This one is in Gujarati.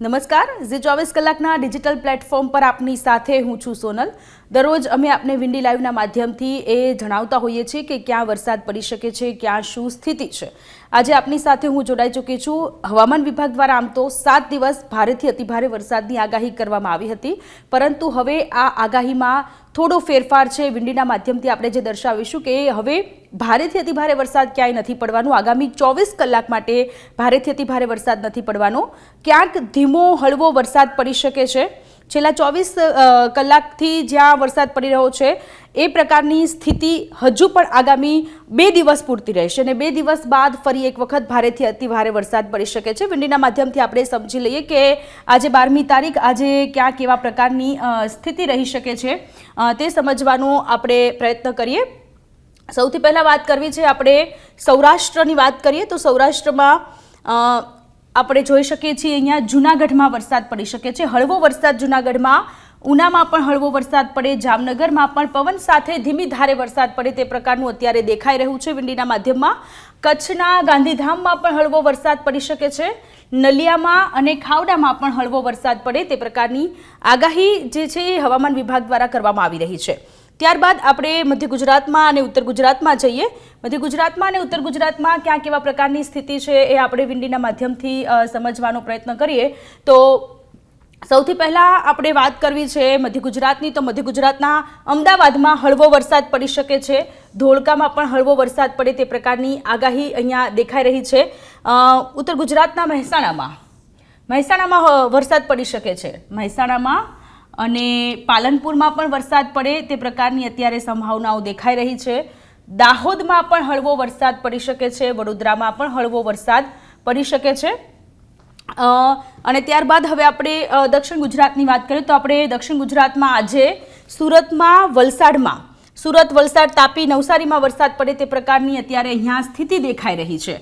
નમસ્કાર. ઝી ચોવીસ કલાકના ડિજિટલ પ્લેટફોર્મ પર આપની સાથે હું છું સોનલ. દરરોજ અમે આપને વિન્ડી લાઈવના માધ્યમથી એ જણાવતા હોઈએ છીએ કે ક્યાં વરસાદ પડી શકે છે, ક્યાં શું સ્થિતિ છે. આજે આપની સાથે હું જોડાઈ ચૂકી છું. હવામાન વિભાગ દ્વારા આમ તો સાત દિવસ ભારેથી અતિભારે વરસાદની આગાહી કરવામાં આવી હતી, પરંતુ હવે આ આગાહીમાં થોડો ફેરફાર છે વિંડીના માધ્યમથી આપણે જે દર્શાવીશું કે હવે ભારેથી અતિભારે વરસાદ ક્યાંય નથી પડવાનો. આગામી ચોવીસ કલાક માટે ભારેથી અતિભારે વરસાદ નથી પડવાનો. ક્યાંક ધીમો હળવો વરસાદ પડી શકે છે. છેલ્લા ચોવીસ કલાકથી જ્યાં વરસાદ પડી રહ્યો છે, એ પ્રકારની સ્થિતિ હજુ પણ આગામી બે દિવસ પૂરતી રહેશે અને બે દિવસ બાદ ફરી એક વખત ભારેથી અતિ ભારે વરસાદ પડી શકે છે. વિન્ડીના માધ્યમથી આપણે સમજી લઈએ કે આજે બારમી તારીખ, આજે ક્યાં કેવા પ્રકારની સ્થિતિ રહી શકે છે તે સમજવાનો આપણે પ્રયત્ન કરીએ. સૌથી પહેલાં વાત કરવી છે, આપણે સૌરાષ્ટ્રની વાત કરીએ તો સૌરાષ્ટ્રમાં આપણે જોઈ શકીએ છીએ અહીંયા જૂનાગઢમાં વરસાદ પડી શકે છે. હળવો વરસાદ જૂનાગઢમાં, ઉનામાં પણ હળવો વરસાદ પડે, જામનગરમાં પણ પવન સાથે ધીમી ધારે વરસાદ પડે તે પ્રકારનું અત્યારે દેખાઈ રહ્યું છે વિંડીના માધ્યમમાં. કચ્છના ગાંધીધામમાં પણ હળવો વરસાદ પડી શકે છે. નલિયામાં અને ખાવડામાં પણ હળવો વરસાદ પડે તે પ્રકારની આગાહી જે છે એ હવામાન વિભાગ દ્વારા કરવામાં આવી રહી છે. ત્યારબાદ આપણે મધ્ય ગુજરાતમાં અને ઉત્તર ગુજરાતમાં જઈએ. મધ્ય ગુજરાતમાં અને ઉત્તર ગુજરાતમાં ક્યાં કેવા પ્રકારની સ્થિતિ છે એ આપણે વિંડીના માધ્યમથી સમજવાનો પ્રયત્ન કરીએ. તો સૌથી પહેલાં આપણે વાત કરવી છે મધ્ય ગુજરાતની. તો મધ્ય ગુજરાતના અમદાવાદમાં હળવો વરસાદ પડી શકે છે. ધોળકામાં પણ હળવો વરસાદ પડે તે પ્રકારની આગાહી અહીંયા દેખાઈ રહી છે. ઉત્તર ગુજરાતના મહેસાણામાં. મહેસાણામાં વરસાદ પડી શકે છે. મહેસાણામાં અને પાલનપુરમાં પણ વરસાદ પડે તે પ્રકારની અત્યારે સંભાવનાઓ દેખાઈ રહી છે. દાહોદમાં પણ હળવો વરસાદ પડી શકે છે. વડોદરામાં પણ હળવો વરસાદ પડી શકે છે. અને ત્યારબાદ હવે આપણે દક્ષિણ ગુજરાતની વાત કરીએ તો આપણે દક્ષિણ ગુજરાતમાં આજે સુરતમાં વલસાડમાં, સુરત વલસાડ તાપી નવસારીમાં વરસાદ પડે તે પ્રકારની અત્યારે અહીંયા સ્થિતિ દેખાઈ રહી છે.